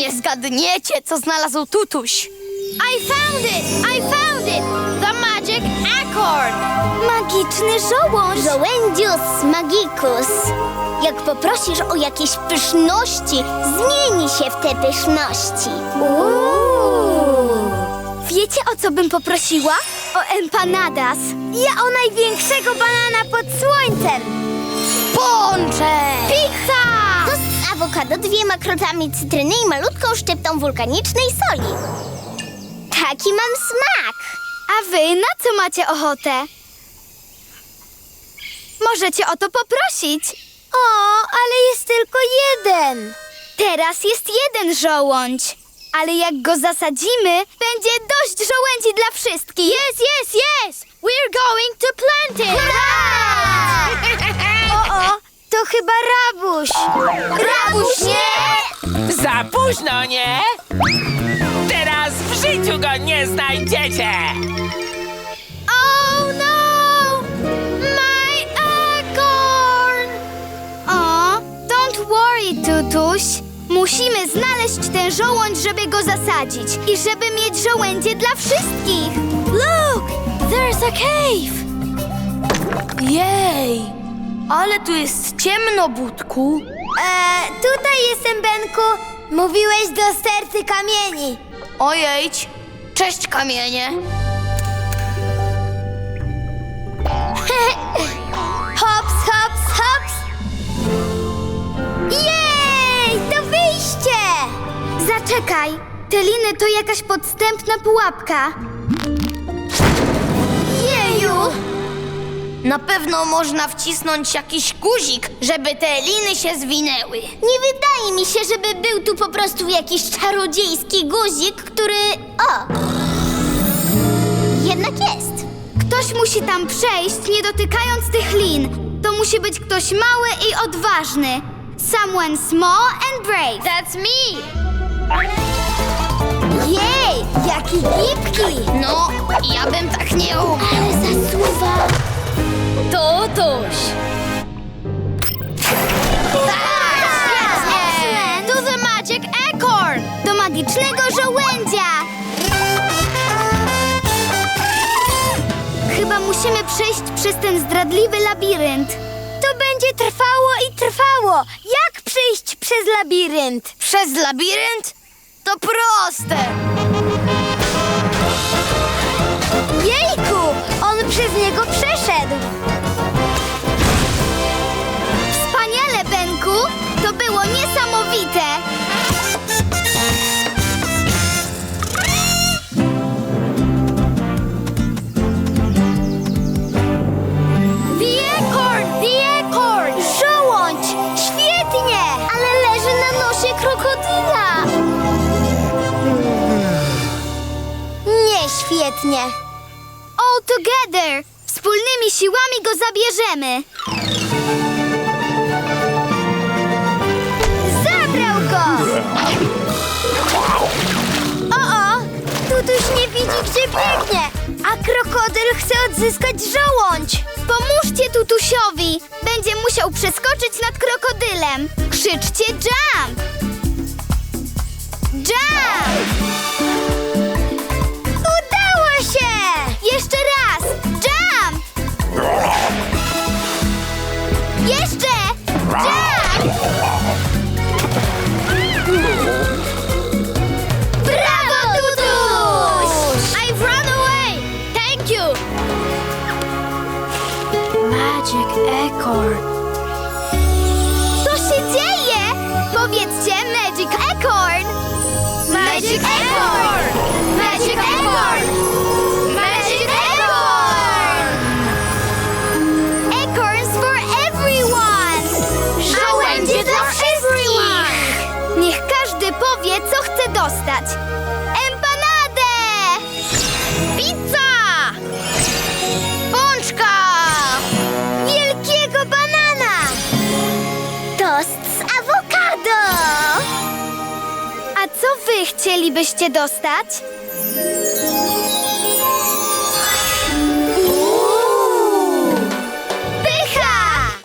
Nie zgadniecie, co znalazł tutuś. I found it! I found it! The magic acorn! Magiczny żołądź! Żołędzius magicus. Jak poprosisz o jakieś pyszności, zmieni się w te pyszności. Wiecie, o co bym poprosiła? O empanadas. Ja o największego banana pod słońcem. Pącze! Pizza! Awokado, dwiema krotami cytryny i malutką szczyptą wulkanicznej soli. Taki mam smak. A wy na co macie ochotę? Możecie o to poprosić. O, ale jest tylko jeden. Teraz jest jeden żołądź. Ale jak go zasadzimy, będzie dość żołędzi dla wszystkich. Yes, yes, yes! We're going to plant it! o, o, to chyba rabuś. Rabuś, nie! Za późno, nie? Teraz w życiu go nie znajdziecie! Oh no! My acorn! O, don't worry, Tutuś. Musimy znaleźć ten żołądź, żeby go zasadzić i żeby mieć żołędzie dla wszystkich. Look! There's a cave! Jej! Ale tu jest ciemno, Budku. E, tutaj jestem, Benku. Mówiłeś do sterty kamieni. Ojejdź. Cześć, kamienie. Hops, hops, hops. Jej, to wyjście! Zaczekaj! Te liny to jakaś podstępna pułapka. Na pewno można wcisnąć jakiś guzik, żeby te liny się zwinęły. Nie wydaje mi się, żeby był tu po prostu jakiś czarodziejski guzik, który... O! Jednak jest. Ktoś musi tam przejść, nie dotykając tych lin. To musi być ktoś mały i odważny. Someone small and brave. That's me! Jej, jaki gipki! No, ja bym tak nie umiał. Ale musimy przejść przez ten zdradliwy labirynt. To będzie trwało i trwało. Jak przejść przez labirynt? Przez labirynt? To proste. Jejku, on przez niego przeszedł. Świetnie. All together! Wspólnymi siłami go zabierzemy! Zabrał go! O-o! Tutuś nie widzi, gdzie biegnie, a krokodyl chce odzyskać żołądź. Pomóżcie Tutusiowi! Będzie musiał przeskoczyć nad krokodylem! Krzyczcie jump! Jump! Acorn. Co się dzieje? Powiedzcie Magic Acorn! Magic Acorn! Magic Acorn! Magic Acorn! Acorns for everyone! Żołędzie dla wszystkich! Niech każdy powie, co chce dostać. Wy chcielibyście dostać?